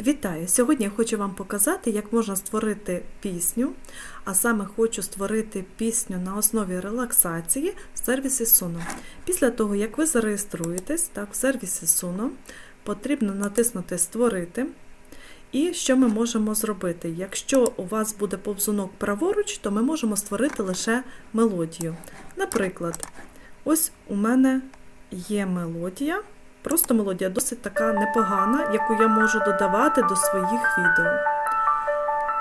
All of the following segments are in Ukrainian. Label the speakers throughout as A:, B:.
A: Вітаю! Сьогодні я хочу вам показати, як можна створити пісню, а саме хочу створити пісню на основі релаксації в сервісі Suno. Після того, як ви зареєструєтесь так, в сервісі Suno, потрібно натиснути Створити. І що ми можемо зробити? Якщо у вас буде повзунок праворуч, то ми можемо створити лише мелодію. Наприклад, ось у мене є мелодія. Просто мелодія досить така непогана, яку я можу додавати до своїх відео.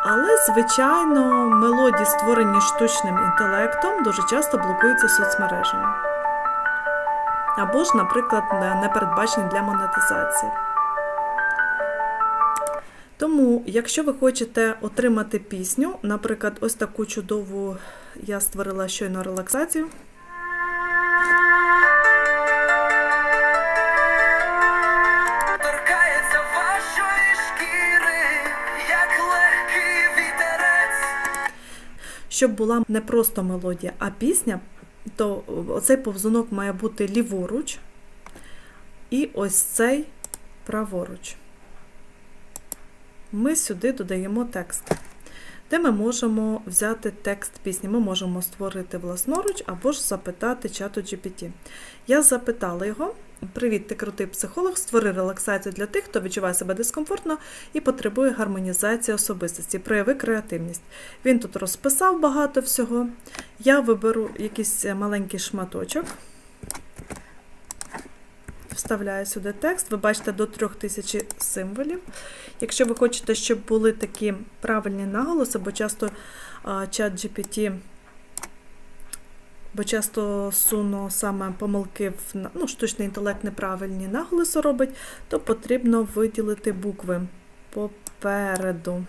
A: Але, звичайно, мелодії, створені штучним інтелектом, дуже часто блокуються соцмережами. Або ж, наприклад, не передбачені для монетизації. Тому, якщо ви хочете отримати пісню, наприклад, ось таку чудову я створила щойно релаксацію. Щоб була не просто мелодія, а пісня, то оцей повзунок має бути ліворуч, і ось цей праворуч. Ми сюди додаємо текст, де ми можемо взяти текст пісні. Ми можемо створити власноруч або ж запитати чату GPT. Я запитала його. Привіт, ти крутий психолог. Створи релаксацію для тих, хто відчуває себе дискомфортно і потребує гармонізації особистості. Прояви креативність. Він тут розписав багато всього. Я виберу якийсь маленький шматочок. Вставляю сюди текст. Ви бачите до 3000 символів. Якщо ви хочете, щоб були такі правильні наголоси, бо часто чат GPT бо часто суно саме помилки в ну, штучний інтелект неправильні наголоси робить, то потрібно виділити букви попереду.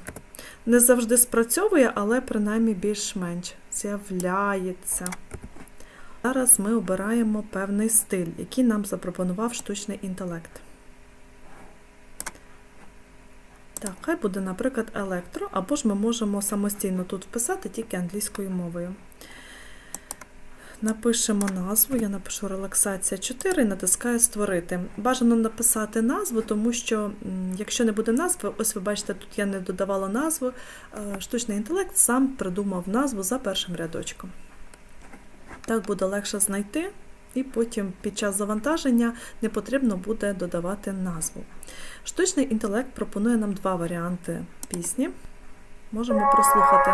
A: Не завжди спрацьовує, але принаймні більш-менш з'являється. Зараз ми обираємо певний стиль, який нам запропонував штучний інтелект. Так, хай буде, наприклад, електро, або ж ми можемо самостійно тут вписати тільки англійською мовою. Напишемо назву, я напишу релаксація 4 і натискаю Створити. Бажано написати назву, тому що якщо не буде назви, ось ви бачите, тут я не додавала назву, е, штучний інтелект сам придумав назву за першим рядочком. Так буде легше знайти, і потім під час завантаження не потрібно буде додавати назву. Штучний інтелект пропонує нам два варіанти пісні. Можемо прослухати.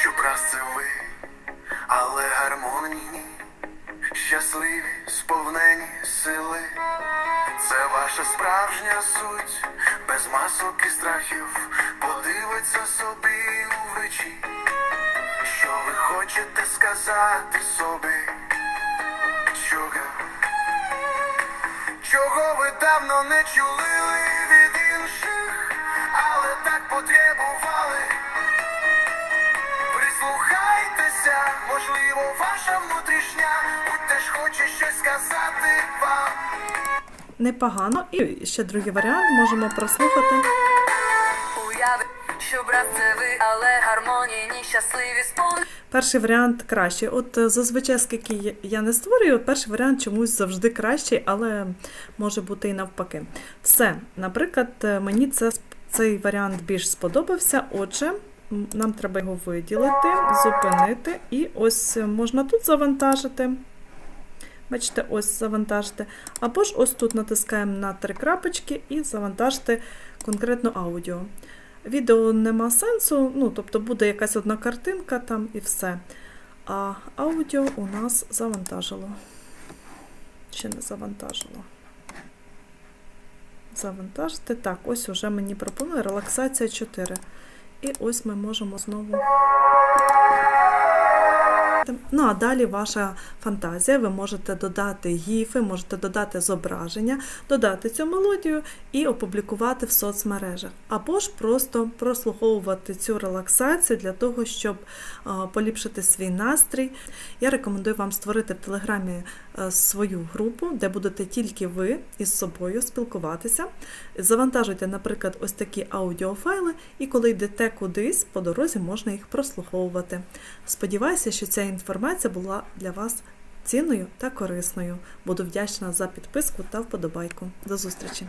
B: Що раз це ви, але гармонійні, щасливі, сповнені сили. Це ваша справжня суть, без масок і страхів, подивиться собі у вичі, що ви хочете сказати собі, чого. Чого ви давно не чули Прислухайтеся, можливо, ваша внутрішня теж хоче щось сказати вам.
A: Непогано. І ще другий варіант можемо прослухати.
C: Уяви, що брат це ви, але гармонійні, щасливі сповнені.
A: Перший варіант кращий. От е, зазвичай, скільки я- не створюю, перший варіант чомусь завжди кращий, але може бути і навпаки. Все, наприклад, е, мені це, цей варіант більш сподобався. Отже, нам треба його виділити, зупинити, і ось е, можна тут завантажити. Бачите, ось завантажити. Або ж ось тут натискаємо на три крапочки і завантажити конкретно аудіо. Відео нема сенсу, ну, тобто буде якась одна картинка там і все. А аудіо у нас завантажило. Ще не завантажило. Завантажити. Так, ось уже мені пропонує релаксація 4. І ось ми можемо знову Ну а далі ваша фантазія. Ви можете додати гіфи, можете додати зображення, додати цю мелодію і опублікувати в соцмережах. Або ж просто прослуховувати цю релаксацію для того, щоб поліпшити свій настрій. Я рекомендую вам створити в Телеграмі е, свою групу, де будете тільки ви із собою спілкуватися. Завантажуйте, наприклад, ось такі аудіофайли, і коли йдете кудись по дорозі, можна їх прослуховувати. Сподіваюся, що ця інформація була для вас цінною та корисною. Буду вдячна за підписку та вподобайку. До зустрічі!